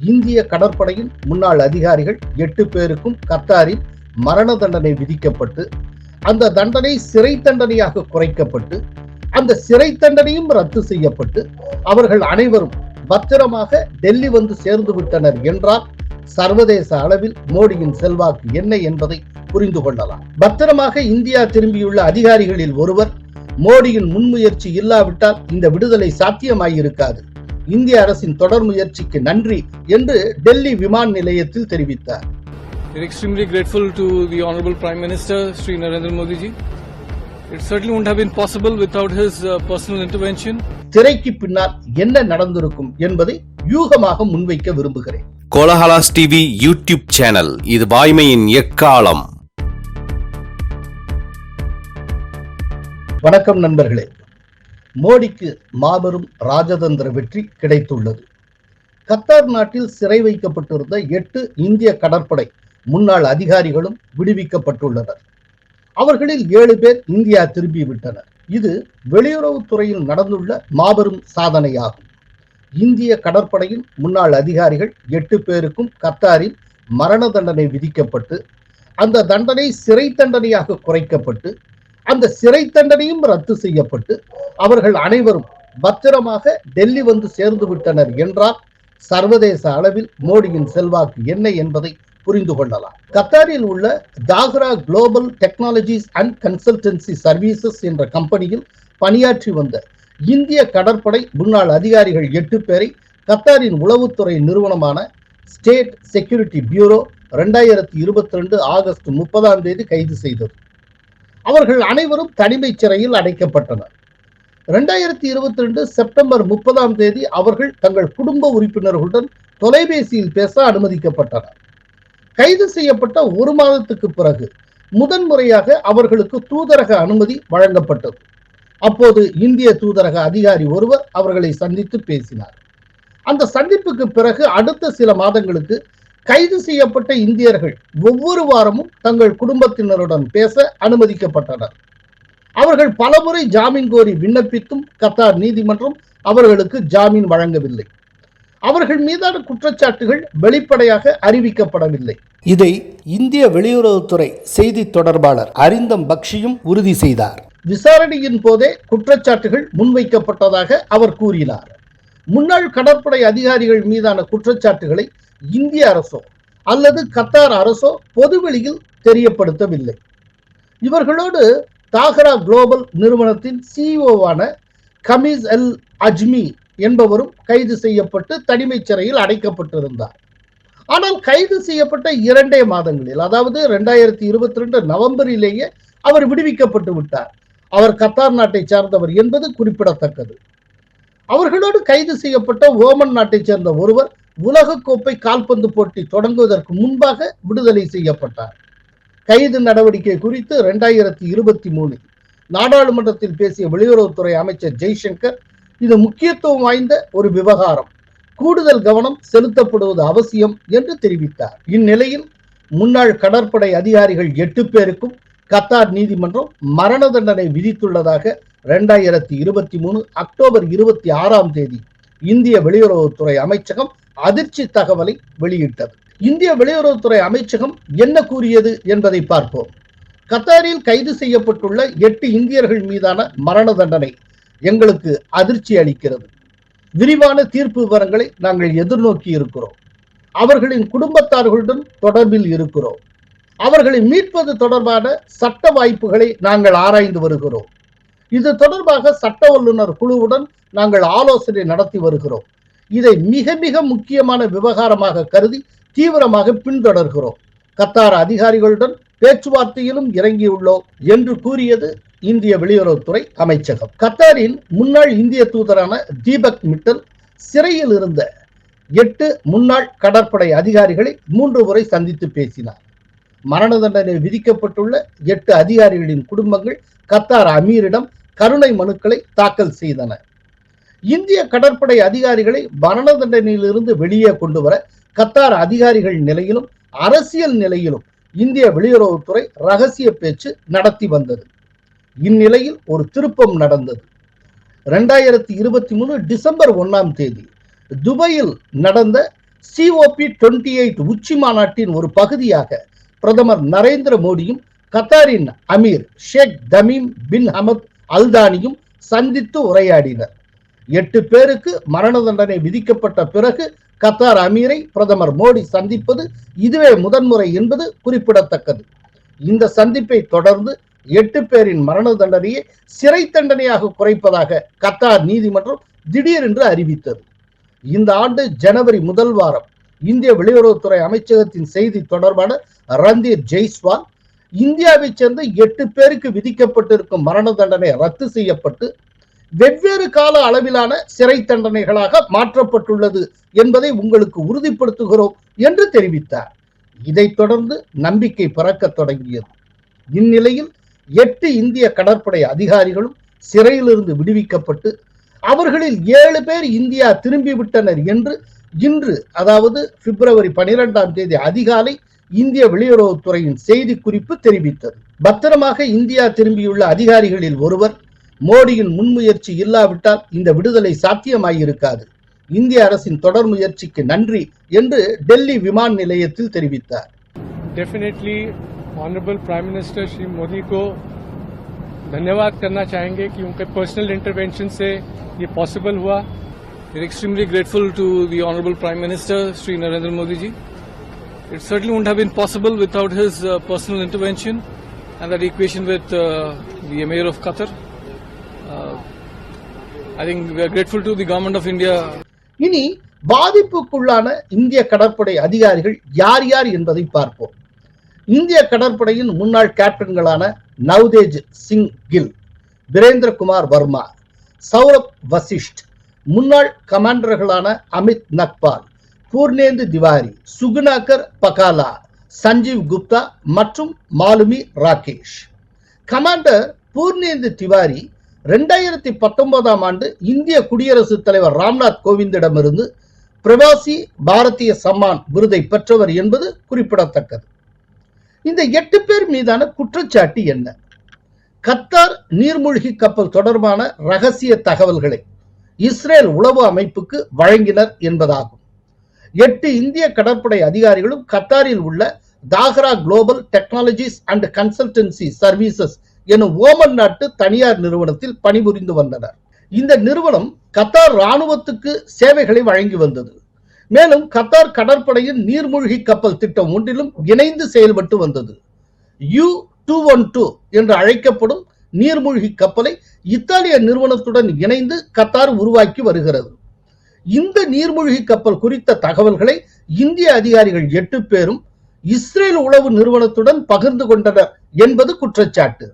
இந்திய கடற்படையின் முன்னாள் அதிகாரிகள் எட்டு பேருக்கும் கத்தாரில் மரண தண்டனை விதிக்கப்பட்டு அந்த தண்டனை சிறை தண்டனையாக குறைக்கப்பட்டு அந்த சிறை தண்டனையும் ரத்து செய்யப்பட்டு அவர்கள் அனைவரும் பத்திரமாக டெல்லி வந்து சேர்ந்து விட்டனர் என்றால் சர்வதேச அளவில் மோடியின் செல்வாக்கு என்ன என்பதை புரிந்து கொள்ளலாம். பத்திரமாக இந்தியா திரும்பியுள்ள அதிகாரிகளில் ஒருவர் மோடியின் முன்முயற்சி இல்லாவிட்டால் இந்த விடுதலை சாத்தியமாயிருக்காது. இந்திய அரசின் தொடர் முயற்சிக்கு நன்றி என்று டெல்லி விமான நிலையத்தில் தெரிவித்தார் We're extremely grateful to the Honorable Prime Minister, Sri Narendra Modi ji. It certainly wouldn't have been possible without his uh, personal intervention. திரைக்கு பின்னால் என்ன நடந்திருக்கும் என்பதை யூகமாக முன்வைக்க விரும்புகிறேன் கோலஹலாஸ் டிவி யூடியூப் சேனல் இது வாய்மையின் எக்காலம் வணக்கம் நண்பர்களே மோடிக்கு மாபெரும் ராஜதந்திர வெற்றி கிடைத்துள்ளது. கத்தார் நாட்டில் சிறை வைக்கப்பட்டிருந்த எட்டு இந்திய கடற்படை முன்னாள் அதிகாரிகளும் விடுவிக்கப்பட்டுள்ளனர். அவர்களில் ஏழு பேர் இந்தியா திரும்பிவிட்டனர். இது வெளியுறவுத்துறையில் நடந்துள்ள மாபெரும் சாதனையாகும். இந்திய கடற்படையின் முன்னாள் அதிகாரிகள் எட்டு பேருக்கும் கத்தாரில் மரண தண்டனை விதிக்கப்பட்டு அந்த தண்டனை சிறை தண்டனையாக குறைக்கப்பட்டு அந்த சிறை தண்டனையும் ரத்து செய்யப்பட்டு அவர்கள் அனைவரும் பத்திரமாக டெல்லி வந்து சேர்ந்து விட்டனர் என்றால் சர்வதேச அளவில் மோடியின் செல்வாக்கு என்ன என்பதை புரிந்து கொள்ளலாம். கத்தாரில் உள்ள Dahra global technologies and consultancy services என்ற கம்பெனியில் பணியாற்றி வந்த இந்திய கடற்படை முன்னாள் அதிகாரிகள் எட்டு பேரை கத்தாரின் உளவுத்துறை நிறுவனமான ஸ்டேட் செக்யூரிட்டி பியூரோ ரெண்டாயிரத்தி இருபத்தி ரெண்டு ஆகஸ்ட் முப்பதாம் தேதி கைது செய்தது. அவர்கள் அனைவரும் தனிமை சிறையில் அடைக்கப்பட்டனர். ரெண்டாயிரத்தி இருபத்தி ரெண்டு செப்டம்பர் முப்பதாம் தேதி அவர்கள் தங்கள் குடும்ப உறுப்பினர்களுடன் தொலைபேசியில் பேச அனுமதிக்கப்பட்டனர். கைது செய்யப்பட்ட ஒரு மாதத்துக்கு பிறகு முதன்முறையாக அவர்களுக்கு தூதரக அனுமதி வழங்கப்பட்டது. அப்போது இந்திய தூதரக அதிகாரி ஒருவர் அவர்களை சந்தித்து பேசினார். அந்த சந்திப்புக்கு பிறகு அடுத்த சில மாதங்களுக்கு கைது செய்யப்பட்ட இந்தியர்கள் ஒவ்வொரு வாரமும் தங்கள் குடும்பத்தினருடன் பேச அனுமதிக்கப்பட்டனர். அவர்கள் பலமுறை ஜாமீன் கோரி விண்ணப்பித்தும் கத்தார் நீதிமன்றம் அவர்களுக்கு ஜாமீன் வழங்கவில்லை. அவர்கள் மீதான குற்றச்சாட்டுகள் வெளிப்படையாக அறிவிக்கப்படவில்லை. இதை இந்திய வெளியுறவுத்துறை செய்தி தொடர்பாளர் அரிந்தம் பக்ஷியும் உறுதி செய்தார். விசாரணையின் போதே குற்றச்சாட்டுகள் முன்வைக்கப்பட்டதாக அவர் கூறினார். முன்னாள் கடற்படை அதிகாரிகள் மீதான குற்றச்சாட்டுகளை இந்திய அரசோ அல்லது கத்தார் அரசோ பொதுவெளியில் தெரியப்படுத்தவில்லை. இவர்களோடு தாகரா குளோபல் நிறுவனத்தின் சிஇஓவான கமீஸ் அல் அஜ்மி என்பவரும் கைது செய்யப்பட்டு தனிமை சிறையில் அடைக்கப்பட்டிருந்தார். ஆனால் கைது செய்யப்பட்ட இரண்டே மாதங்களில் அதாவது ரெண்டாயிரத்தி இருபத்தி ரெண்டு நவம்பரிலேயே அவர் விடுவிக்கப்பட்டு விட்டார். அவர் கத்தார் நாட்டை சார்ந்தவர் என்பது குறிப்பிடத்தக்கது. அவர்களோடு கைது செய்யப்பட்ட ஓமன் நாட்டைச் சேர்ந்த ஒருவர் உலகக்கோப்பை கால்பந்து போட்டி தொடங்குவதற்கு முன்பாக விடுதலை செய்யப்பட்டார். கைது நடவடிக்கை குறித்து இரண்டாயிரத்தி இருபத்தி மூணில் நாடாளுமன்றத்தில் பேசிய வெளியுறவுத்துறை அமைச்சர் ஜெய்சங்கர் இது முக்கியத்துவம் வாய்ந்த ஒரு விவகாரம். கூடுதல் கவனம் செலுத்தப்படுவது அவசியம் என்று தெரிவித்தார். இந்நிலையில் முன்னாள் கடற்படை அதிகாரிகள் எட்டு பேருக்கும் கத்தார் நீதிமன்றம் மரண தண்டனை விதித்துள்ளதாக இரண்டாயிரத்தி இருபத்தி மூணு அக்டோபர் இருபத்தி ஆறாம் தேதி இந்திய வெளியுறவுத்துறை அமைச்சகம் அதிர்ச்சி தகவலை வெளியிட்டது. இந்திய வெளியுறவுத்துறை அமைச்சகம் என்ன கூறியது என்பதை பார்ப்போம். கத்தாரில் கைது செய்யப்பட்டுள்ள எட்டு இந்தியர்கள் மீதான மரண தண்டனை எங்களுக்கு அதிர்ச்சி அளிக்கிறது. விரிவான தீர்ப்பு விவரங்களை நாங்கள் எதிர்நோக்கி இருக்கிறோம். அவர்களின் குடும்பத்தார்களுடன் தொடர்பில் இருக்கிறோம். அவர்களை மீட்பது தொடர்பான சட்ட வாய்ப்புகளை நாங்கள் ஆராய்ந்து வருகிறோம். இது தொடர்பாக சட்ட வல்லுநர் குழுவுடன் நாங்கள் ஆலோசனை நடத்தி வருகிறோம். இதை மிக மிக முக்கியமான விவகாரமாக கருதி தீவிரமாக பின்தொடர்கிறோம். கத்தார் அதிகாரிகளுடன் பேச்சுவார்த்தையிலும் இறங்கியுள்ளோம் என்று கூறியது இந்திய வெளியுறவுத்துறை அமைச்சகம். கத்தாரின் முன்னாள் இந்திய தூதரான தீபக் மிட்டல் சிறையில் இருந்த எட்டு முன்னாள் கடற்படை அதிகாரிகளை மூன்று முறை சந்தித்து பேசினார். மரண தண்டனை விதிக்கப்பட்டுள்ள எட்டு அதிகாரிகளின் குடும்பங்கள் கத்தார் அமீரிடம் கருணை மனுக்களை தாக்கல் செய்தன. இந்திய கடற்படை அதிகாரிகளை மரண தண்டனையிலிருந்து வெளியே கொண்டு வர கத்தார் அதிகாரிகள் நிலையிலும் அரசியல் நிலையிலும் இந்திய வெளியுறவுத்துறை ரகசிய பேச்சு நடத்தி வந்தது. இந்நிலையில் ஒரு திருப்பம் நடந்தது. ரெண்டாயிரத்தி இருபத்தி மூணு டிசம்பர் ஒன்னாம் தேதி துபாயில் நடந்த சிஓபி டுவெண்ட்டி எயிட் உச்சி மாநாட்டின் ஒரு பகுதியாக பிரதமர் நரேந்திர மோடியும் கத்தாரின் Amir Sheikh Tamim bin Hamad அல்தானியும் சந்தித்து உரையாடினர். எட்டு பேருக்கு மரண தண்டனை விதிக்கப்பட்ட பிறகு கத்தார் அமீரை பிரதமர் மோடி சந்திப்பது இதுவே முதன்முறை என்பது குறிப்பிடத்தக்கது. இந்த சந்திப்பை தொடர்ந்து எட்டு பேரின் மரண தண்டனையை சிறை தண்டனையாக குறைப்பதாக கத்தார் நீதிமன்றம் திடீரென்று அறிவித்தது. இந்த ஆண்டு ஜனவரி முதல் வாரம் இந்திய வெளியுறவுத்துறை அமைச்சகத்தின் செய்தி தொடர்பான ரந்தீர் ஜெய்ஸ்வால் இந்தியாவைச் சேர்ந்த எட்டு பேருக்கு விதிக்கப்பட்டிருக்கும் மரண தண்டனை ரத்து செய்யப்பட்டு வெவ்வேறு கால அளவிலான சிறை தண்டனைகளாக மாற்றப்பட்டுள்ளது என்பதை உங்களுக்கு உறுதிப்படுத்துகிறோம் என்று தெரிவித்தார். இதைத் தொடர்ந்து நம்பிக்கை பறக்க தொடங்கியது. இந்நிலையில் எட்டு இந்திய கடற்படை அதிகாரிகளும் சிறையிலிருந்து விடுவிக்கப்பட்டு அவர்களில் ஏழு பேர் இந்தியா திரும்பிவிட்டனர் என்று இன்று அதாவது பிப்ரவரி பனிரெண்டாம் தேதி அதிகாலை இந்திய வெளியுறவுத்துறையின் செய்தி குறிப்பு தெரிவித்தது. பத்திரமாக இந்தியா திரும்பியுள்ள அதிகாரிகளில் ஒருவர் மோடியின் முன்முயற்சி இல்லாவிட்டால் இந்த விடுதலை சாத்தியமாயிருக்காது இந்திய அரசின் தொடர் முயற்சிக்கு நன்றி என்று டெல்லி விமான நிலையத்தில் தெரிவித்தார் definitely honourable prime minister Shri Modi को धन्यवाद करना चाहेंगे कि उनके पर्सनल इंटरवेंशन से ये पॉसिबल हुआ We're extremely grateful to the Honorable Prime Minister, Sri Narendra Modi ji. It certainly wouldn't have been possible without his uh, personal intervention and that equation with uh, the Emir of Qatar. Uh, I think we are இனி பாதிப்புக்குள்ளான இந்திய கடற்படை அதிகாரிகள் யார் யார் என்பதை பார்ப்போம். இந்திய கடற்படையின் முன்னாள் கேப்டன்களான நவ்தேஜ் சிங் கில் பிரேந்திரகுமார் வர்மா சௌரப் வசிஷ்ட் முன்னாள் கமாண்டர்களான அமித் நக்பால் பூர்ணேந்து திவாரி சுகுணாகர் பகாலா சஞ்சீவ் குப்தா மற்றும் மாலுமி ராகேஷ். கமாண்டர் பூர்ணேந்து திவாரி ரெண்டாயிரத்தி பத்தொன்பதாம் ஆண்டு இந்திய குடியரசுத் தலைவர் ராம்நாத் கோவிந்திடமிருந்து பிரவாசி பாரதிய சம்மான் விருதை பெற்றவர் என்பது குறிப்பிடத்தக்கது. இந்த எட்டு பேர் மீதான குற்றச்சாட்டு என்ன? கத்தார் நீர்மூழ்கி கப்பல் தொடர்பான ரகசிய தகவல்களை இஸ்ரேல் உளவு அமைப்புக்கு வழங்கினர் என்பதாகும். எட்டு இந்திய கடற்படை அதிகாரிகளும் கத்தாரில் உள்ள Dahra global technologies and consultancy services எனும் ஓமன் நாட்டு தனியார் நிறுவனத்தில் பணிபுரிந்து வந்தனர். இந்த நிறுவனம் கத்தார் ராணுவத்துக்கு சேவைகளை வழங்கி வந்தது. மேலும் கத்தார் கடற்படையின் நீர்மூழ்கி கப்பல் திட்டம் ஒன்றிலும் இணைந்து செயல்பட்டு வந்தது. யூ டூ ஒன் டூ என்று அழைக்கப்படும் நீர்மூழ்கி கப்பலை இத்தாலிய நிறுவனத்துடன் இணைந்து கத்தார் உருவாக்கி வருகிறது. இந்த நீர்மூழ்கி கப்பல் குறித்த தகவல்களை இந்திய அதிகாரிகள் எட்டு பேரும் இஸ்ரேல் உளவு நிறுவனத்துடன் பகிர்ந்து கொண்டனர் என்பது குற்றச்சாட்டு.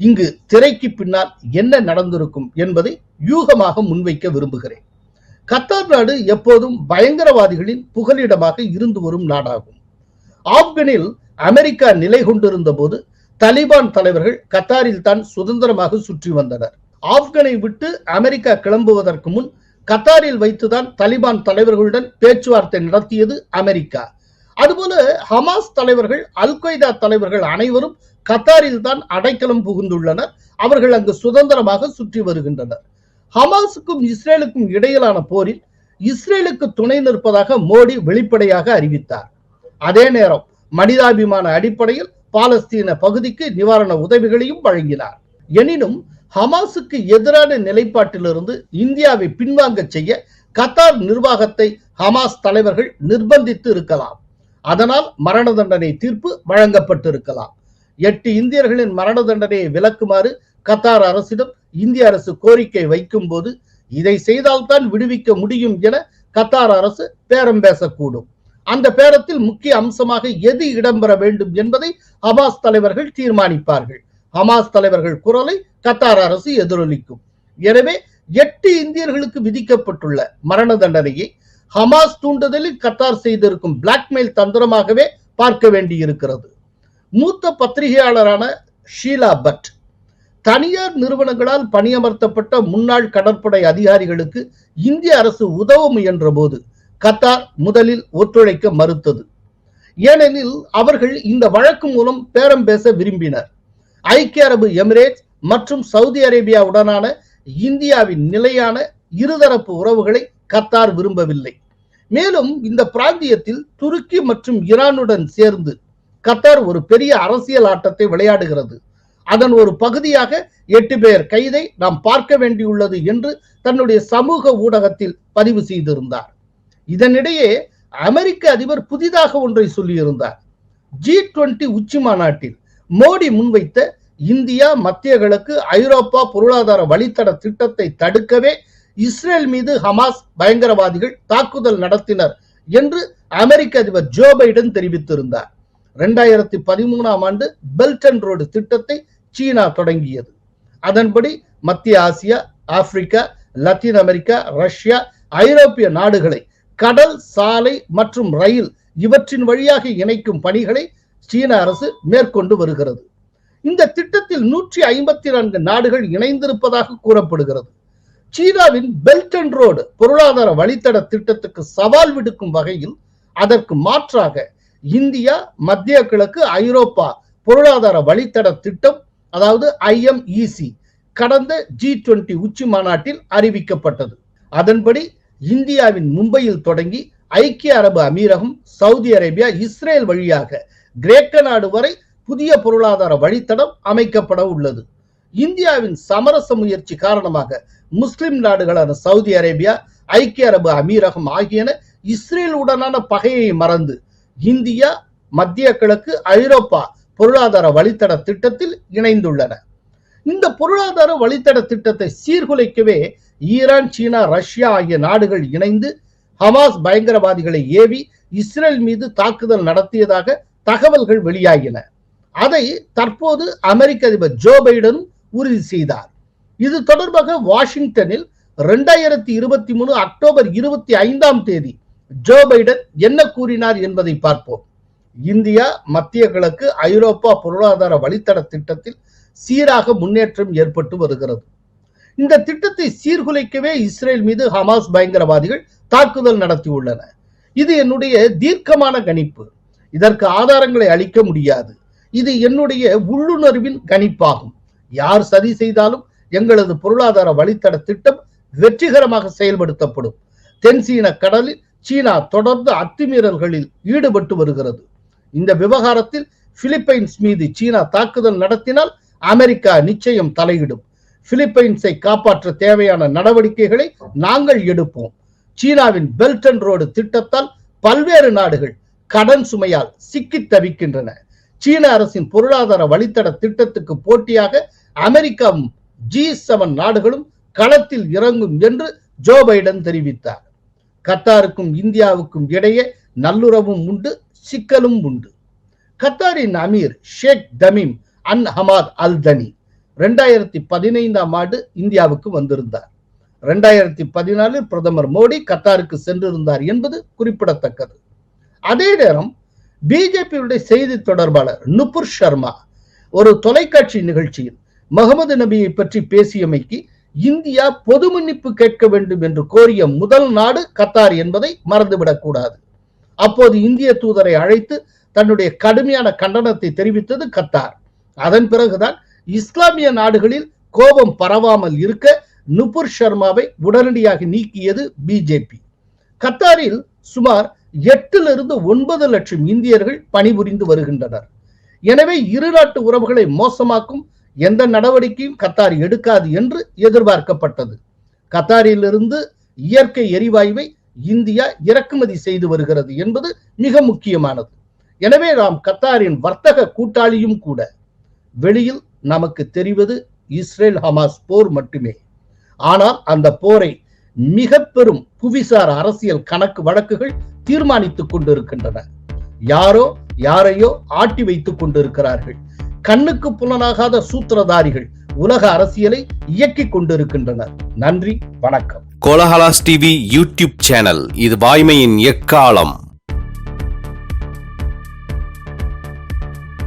இங்கு திரைக்கு பின்னால் என்ன நடந்திருக்கும் என்பதை யூகமாக முன்வைக்க விரும்புகிறேன். கத்தார் நாடு எப்போதும் பயங்கரவாதிகளின் புகலிடமாக இருந்து வரும் நாடாகும். ஆப்கனில் அமெரிக்கா நிலை கொண்டிருந்த போது தலிபான் தலைவர்கள் கத்தாரில் தான் சுதந்திரமாக சுற்றி வந்தனர். ஆப்கனை விட்டு அமெரிக்கா கிளம்புவதற்கு முன் கத்தாரில் வைத்துதான் தலிபான் தலைவர்களுடன் பேச்சுவார்த்தை நடத்தியது அமெரிக்கா. அதுபோல ஹமாஸ் தலைவர்கள் அல் கொய்தா தலைவர்கள் அனைவரும் கத்தாரில் தான் அடைக்கலம் புகுந்துள்ளனர். அவர்கள் அங்கு சுதந்திரமாக சுற்றி வருகின்றனர். ஹமாஸுக்கும் இஸ்ரேலுக்கும் இடையிலான போரில் இஸ்ரேலுக்கு துணை நிற்பதாக மோடி வெளிப்படையாக அறிவித்தார். அதே நேரம் மனிதாபிமான அடிப்படையில் பாலஸ்தீன பகுதிக்கு நிவாரண உதவிகளையும் வழங்கினார். எனினும் ஹமாஸுக்கு எதிரான நிலைப்பாட்டிலிருந்து இந்தியாவை பின்வாங்க செய்ய கத்தார் நிர்வாகத்தை ஹமாஸ் தலைவர்கள் நிர்பந்தித்து இருக்கலாம். அதனால் மரண தண்டனை தீர்ப்பு வழங்கப்பட்டிருக்கலாம். எட்டு இந்தியர்களின் மரண தண்டனையை விலக்குமாறு கத்தார் அரசிடம் இந்திய அரசு கோரிக்கை வைக்கும் போது இதை செய்தால்தான் விடுவிக்க முடியும் என கத்தார் அரசு பேரம் பேசக்கூடும். அந்த பேரத்தில் முக்கிய அம்சமாக எது இடம்பெற வேண்டும் என்பதை ஹமாஸ் தலைவர்கள் தீர்மானிப்பார்கள். ஹமாஸ் தலைவர்கள் குரலை கத்தார் அரசு எதிரொலிக்கும். எனவே எட்டு இந்தியர்களுக்கு விதிக்கப்பட்டுள்ள மரண தண்டனையை ஹமாஸ் தூண்டுதலில் கத்தார் செய்திருக்கும் பிளாக்மெயில் தந்திரமாகவே பார்க்க வேண்டியிருக்கிறது. மூத்த பத்திரிகையாளரான ஷீலா பட் தனியார் நிறுவனங்களால் பணியமர்த்தப்பட்ட முன்னாள் கடற்படை அதிகாரிகளுக்கு இந்திய அரசு உதவ முயன்ற போது கத்தார் முதலில் ஒத்துழைக்க மறுத்தது. ஏனெனில் அவர்கள் இந்த வழக்கு மூலம் பேரம் பேச விரும்பினர். ஐக்கிய அரபு எமிரேட்ஸ் மற்றும் சவுதி அரேபியாவுடனான இந்தியாவின் நிலையான இருதரப்பு உறவுகளை கத்தார் விரும்பவில்லை. மேலும் இந்த பிராந்தியத்தில் துருக்கி மற்றும் ஈரானுடன் சேர்ந்து கத்தார் ஒரு பெரிய அரசியல் ஆட்டத்தை விளையாடுகிறது. அதன் ஒரு பகுதியாக எட்டு பேர் கைதை நாம் பார்க்க வேண்டியுள்ளது என்று தன்னுடைய சமூக ஊடகத்தில் பதிவு செய்திருந்தார். இதனிடையே அமெரிக்க அதிபர் புதிதாக ஒன்றை சொல்லியிருந்தார். ஜி டுவெண்டி உச்சி மாநாட்டில் மோடி முன்வைத்த இந்தியா மத்திய கிழக்கு ஐரோப்பா பொருளாதார வழித்தட திட்டத்தை தடுக்கவே இஸ்ரேல் மீது ஹமாஸ் பயங்கரவாதிகள் தாக்குதல் நடத்தினர் என்று அமெரிக்க அதிபர் ஜோ பைடன் தெரிவித்திருந்தார். இரண்டாயிரத்தி பதிமூணாம் ஆண்டு பெல்ட் அண்ட் ரோடு திட்டத்தை சீனா தொடங்கியது. அதன்படி மத்திய Asia Africa Latin America Russia ஐரோப்பிய நாடுகளை கடல் சாலை மற்றும் ரயில் இவற்றின் வழியாக இணைக்கும் பணிகளை சீன அரசு மேற்கொண்டு வருகிறது. இந்த திட்டத்தில் நூற்றி ஐம்பத்தி நான்கு நாடுகள் இணைந்திருப்பதாக கூறப்படுகிறது. சீனாவின் பெல்ட் அண்ட் ரோடு பொருளாதார வழித்தட திட்டத்துக்கு சவால் விடுக்கும் வகையில் அதற்கு மாற்றாக இந்தியா மத்திய கிழக்கு ஐரோப்பா பொருளாதார வழித்தட திட்டம் அதாவது ஐஎம்இசி கடந்த ஜி டுவெண்டி உச்சி மாநாட்டில் அறிவிக்கப்பட்டது. அதன்படி இந்தியாவின் மும்பையில் தொடங்கி ஐக்கிய அரபு அமீரகம் சவுதி அரேபியா இஸ்ரேல் வழியாக கிரேக்க நாடு வரை புதிய பொருளாதார வழித்தடம் அமைக்கப்பட உள்ளது. இந்தியாவின் சமரச முயற்சி காரணமாக முஸ்லிம் நாடுகளான சவுதி அரேபியா ஐக்கிய அரபு அமீரகம் ஆகியன இஸ்ரேல் உடனான பகையை மறந்து இந்தியா மத்திய கிழக்கு ஐரோப்பா பொருளாதார வழித்தட திட்டத்தில் இணைந்துள்ளன. இந்த பொருளாதார வழித்தட திட்டத்தை சீர்குலைக்கவே ஈரான் சீனா ரஷ்யா ஆகிய நாடுகள் இணைந்து ஹமாஸ் பயங்கரவாதிகளை ஏவி இஸ்ரேல் மீது தாக்குதல் நடத்தியதாக தகவல்கள் வெளியாகின. அதை தற்போது அமெரிக்க அதிபர் ஜோ பைடன் உறுதி செய்தார். இது தொடர்பாக வாஷிங்டனில் இரண்டாயிரத்தி இருபத்தி மூணு அக்டோபர் இருபத்தி ஐந்தாம் தேதி ஜோ பைடன் என்ன கூறினார் என்பதை பார்ப்போம். இந்தியா மத்திய கிழக்கு ஐரோப்பா பொருளாதார வழித்தட திட்டத்தில் சீராக முன்னேற்றம் ஏற்பட்டு வருகிறது. இந்த திட்டத்தை சீர்குலைக்கவே இஸ்ரேல் மீது ஹமாஸ் பயங்கரவாதிகள் தாக்குதல் நடத்தியுள்ளன இது என்னுடைய தீர்க்கமான கணிப்பு. இதற்கு ஆதாரங்களை அளிக்க முடியாது. இது என்னுடைய உள்ளுணர்வின் கணிப்பாகும். யார் சதி செய்தாலும் எங்களது பொருளாதார வழித்தட திட்டம் வெற்றிகரமாக செயல்படுத்தப்படும். தென்சீன கடலில் சீனா தொடர்ந்து அத்துமீறல்களில் ஈடுபட்டு வருகிறது. இந்த விவகாரத்தில் பிலிப்பைன்ஸ் மீது சீனா தாக்குதல் நடத்தினால் அமெரிக்கா நிச்சயம் தலையிடும். பிலிப்பைன்ஸை காப்பாற்ற தேவையான நடவடிக்கைகளை நாங்கள் எடுப்போம். சீனாவின் பெல்ட் அண்ட் ரோடு திட்டத்தால் பல்வேறு நாடுகள் கடன் சுமையால் சிக்கி தவிக்கின்றன. சீன அரசின் பொருளாதார வழித்தட திட்டத்துக்கு போட்டியாக அமெரிக்காவும் ஜி செவன் நாடுகளும் களத்தில் இறங்கும் என்று ஜோ பைடன் தெரிவித்தார். கத்தாருக்கும் இந்தியாவுக்கும் இடையே நல்லுறவும் உண்டு சிக்கலும் உண்டு. கத்தாரின் அமீர் ஷேக் தமீம் அன் ஹமாத் அல் தனி ரெண்டாயிரத்தி பதினைந்தாம் ஆண்டு இந்தியாவுக்கு வந்திருந்தார். ரெண்டாயிரத்தி பதினாலில் பிரதமர் மோடி கத்தாருக்கு சென்றிருந்தார் என்பது குறிப்பிடத்தக்கது. அதே நேரம் பிஜேபியுடைய செய்தி தொடர்பாளர் நுபுர் சர்மா ஒரு தொலைக்காட்சி நிகழ்ச்சியில் முகமது நபியை பற்றி பேசியமைக்கு இந்தியா பொது மன்னிப்பு கேட்க வேண்டும் என்று கோரிய முதல் நாடு கத்தார் என்பதை மறந்துவிடக்கூடாது. அப்போது இந்திய தூதரை அழைத்து தன்னுடைய கடுமையான கண்டனத்தை தெரிவித்தது கத்தார். அதன் பிறகுதான் இஸ்லாமிய நாடுகளில் கோபம் பரவாமல் இருக்க நுபுர் சர்மாவை உடனடியாக நீக்கியது பிஜேபி கத்தாரில் சுமார் எட்டிலிருந்து ஒன்பது லட்சம் இந்தியர்கள் பணிபுரிந்து வருகின்றனர். எனவே இரு நாட்டு உறவுகளை மோசமாக்கும் எந்த நடவடிக்கையும் கத்தார் எடுக்காது என்று எதிர்பார்க்கப்பட்டது. கத்தாரிலிருந்து இயற்கை எரிவாயுவை இந்தியா இறக்குமதி செய்து வருகிறது என்பது மிக முக்கியமானது. எனவே நாம் கத்தாரின் வர்த்தக கூட்டாளியும் கூட வெளியில் நமக்கு தெரிவது இஸ்ரேல் ஹமாஸ் போர் மட்டுமே. ஆனால் அந்த போரை மிக பெரும் புவிசார் அரசியல் கணக்கு வழக்குகள் தீர்மானித்துக் கொண்டிருக்கின்றன. யாரோ யாரையோ ஆட்டி வைத்துக் கொண்டிருக்கிறார்கள். கண்ணுக்கு புலனாகாத சூத்திரதாரிகள் உலக அரசியலை இயக்கிக் கொண்டிருக்கின்றனர். நன்றி வணக்கம். கோலஹலாஸ் டிவி யூடியூப் சேனல் இது வாய்மையின் எக்காலம்.